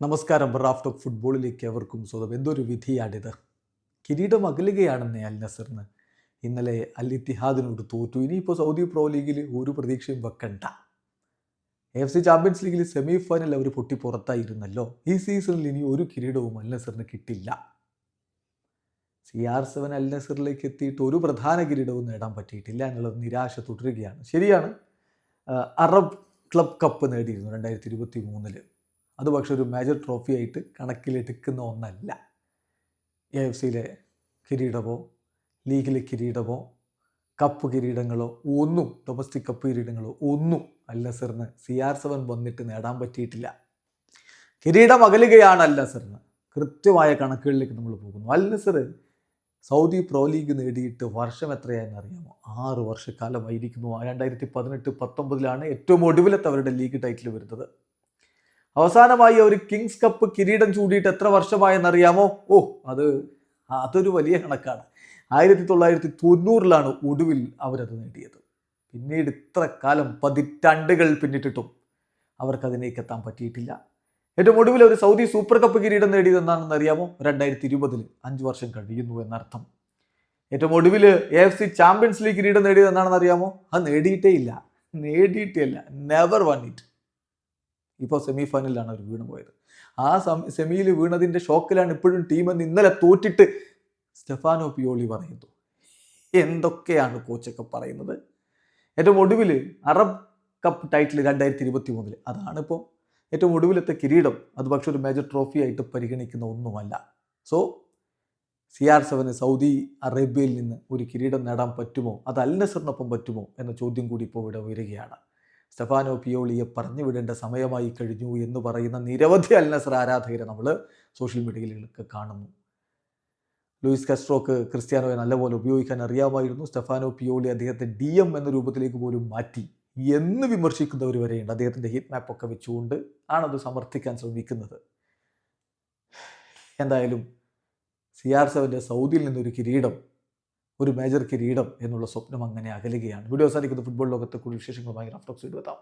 നമസ്കാരം. Raf talk ഫുട്ബോളിലേക്ക് അവർക്കും സ്വതം എന്തൊരു വിധിയാണിത്. കിരീടം അകലുകയാണെന്നേ അൽ നസറിന്. ഇന്നലെ അൽ ഇത്തിഹാദിനോട് തോറ്റു. ഇനിയിപ്പോൾ സൗദി പ്രോ ലീഗിൽ ഒരു പ്രതീക്ഷയും വെക്കണ്ട. എഫ് സി ചാമ്പ്യൻസ് ലീഗിൽ സെമി ഫൈനൽ അവർ പൊട്ടി പുറത്തായിരുന്നല്ലോ. ഈ സീസണിൽ ഇനി ഒരു കിരീടവും അൽ നസറിന് കിട്ടില്ല. സി ആർ സെവൻ അൽ നസറിലേക്ക് എത്തിയിട്ട് ഒരു പ്രധാന കിരീടവും നേടാൻ പറ്റിയിട്ടില്ല എന്നുള്ളത് നിരാശ തുടരുകയാണ്. ശരിയാണ്. അറബ് ക്ലബ് കപ്പ് നേടിയിരുന്നു രണ്ടായിരത്തി ഇരുപത്തി മൂന്നിൽ അത് പക്ഷെ ഒരു മേജർ ട്രോഫി ആയിട്ട് കണക്കിലെടുക്കുന്ന ഒന്നല്ല. എ എഫ് സിയിലെ കിരീടമോ ലീഗിലെ കിരീടമോ കപ്പ് കിരീടങ്ങളോ ഒന്നും ഡൊമസ്റ്റിക് കപ്പ് കിരീടങ്ങളോ ഒന്നും അല്ല നസറിന് സി ആർ സെവൻ വന്നിട്ട് നേടാൻ പറ്റിയിട്ടില്ല. കിരീടം അകലുകയാണ് അൽ നസറിന് കൃത്യമായ കണക്കുകളിലേക്ക് നമ്മൾ പോകുന്നു. അല്ല നസർ സൗദി പ്രോ ലീഗ് നേടിയിട്ട് വർഷം എത്രയായെന്ന് അറിയാമോ? ആറ് വർഷക്കാലമായിരിക്കുന്നു. രണ്ടായിരത്തി പതിനെട്ട് പത്തൊമ്പതിലാണ് ഏറ്റവും ഒടുവിലത്തെ അവരുടെ ലീഗ് ടൈറ്റിൽ വരുന്നത്. അവസാനമായി അവർ കിങ്സ് കപ്പ് കിരീടം ചൂടിയിട്ട് എത്ര വർഷമായെന്നറിയാമോ? ഓ അത് അതൊരു വലിയ കണക്കാണ്. ആയിരത്തി തൊള്ളായിരത്തി തൊണ്ണൂറിലാണ് ഒടുവിൽ അവരത് നേടിയത്. പിന്നീട് ഇത്ര കാലം പതിറ്റാണ്ടുകൾ പിന്നിട്ടിട്ടും അവർക്ക് അതിനേക്ക് എത്താൻ പറ്റിയിട്ടില്ല. ഏറ്റവും ഒടുവിൽ അവർ സൗദി സൂപ്പർ കപ്പ് കിരീടം നേടിയതെന്നാണെന്ന് അറിയാമോ രണ്ടായിരത്തി ഇരുപതിൽ അഞ്ച് വർഷം കഴിയുന്നു എന്നർത്ഥം. ഏറ്റവും ഒടുവിൽ A F C champions league കിരീടം നേടിയതെന്നാണെന്ന് അറിയാമോ അത് നേടിയിട്ടേ ഇല്ല നേടിയിട്ടേ ഇല്ല നെവർ വൺ ഇറ്റ് ഇപ്പോൾ സെമി ഫൈനലിലാണ് അവർ വീണ് പോയത്. ആ സെമിയിൽ വീണതിന്റെ ഷോക്കിലാണ് ഇപ്പോഴും ടീം ടീമെന്ന് ഇന്നലെ തോറ്റിട്ട് സ്റ്റെഫാനോ പിയോളി പറയുന്നു. എന്തൊക്കെയാണ് കോച്ചൊക്കെ പറയുന്നത്? ഏറ്റവും ഒടുവിൽ അറബ് കപ്പ് ടൈറ്റിൽ രണ്ടായിരത്തി ഇരുപത്തി മൂന്നിൽ അതാണിപ്പോൾ ഏറ്റവും ഒടുവിലത്തെ കിരീടം. അത് പക്ഷേ ഒരു മേജർ ട്രോഫി ആയിട്ട് പരിഗണിക്കുന്ന ഒന്നുമല്ല. സോ സി ആർ സെവന് സൗദി അറേബ്യയിൽ നിന്ന് ഒരു കിരീടം നേടാൻ പറ്റുമോ? അത് അൽ നസറിനൊപ്പം പറ്റുമോ? എന്ന ചോദ്യം കൂടി ഇപ്പോൾ ഇവിടെ ഉയരുകയാണ്. സ്റ്റെഫാനോ പിയോളിയെ പറഞ്ഞു വിടേണ്ട സമയമായി കഴിഞ്ഞു എന്ന് പറയുന്ന നിരവധി അൽ നസർ ആരാധകരെ നമ്മൾ സോഷ്യൽ മീഡിയയിലൊക്കെ കാണുന്നു. ലൂയിസ് കസ്ട്രോക്ക് ക്രിസ്ത്യാനോയെ നല്ലപോലെ ഉപയോഗിക്കാൻ അറിയാമായിരുന്നു. സ്റ്റെഫാനോ പിയോളി അദ്ദേഹത്തെ ഡി എം എന്ന രൂപത്തിലേക്ക് പോലും മാറ്റി എന്ന് വിമർശിക്കുന്നവർ വരെയുണ്ട്. അദ്ദേഹത്തിന്റെ ഹീറ്റ് മാപ്പൊക്കെ വെച്ചുകൊണ്ട് ആണത് സമർത്ഥിക്കാൻ ശ്രമിക്കുന്നത്. എന്തായാലും സി ആർ സെവന്റെ സൗദിയിൽ നിന്നൊരു കിരീടം ഒരു മേജർ കിരീടം എന്നുള്ള സ്വപ്നം അങ്ങനെ അകലുകയാണ്. വീഡിയോ അവസാനിക്കുന്ന. ഫുട്ബോൾ ലോകത്തെ കൂടുതൽ വിശേഷങ്ങളുമായി റഫ്റ്റോക്സ് എത്താം.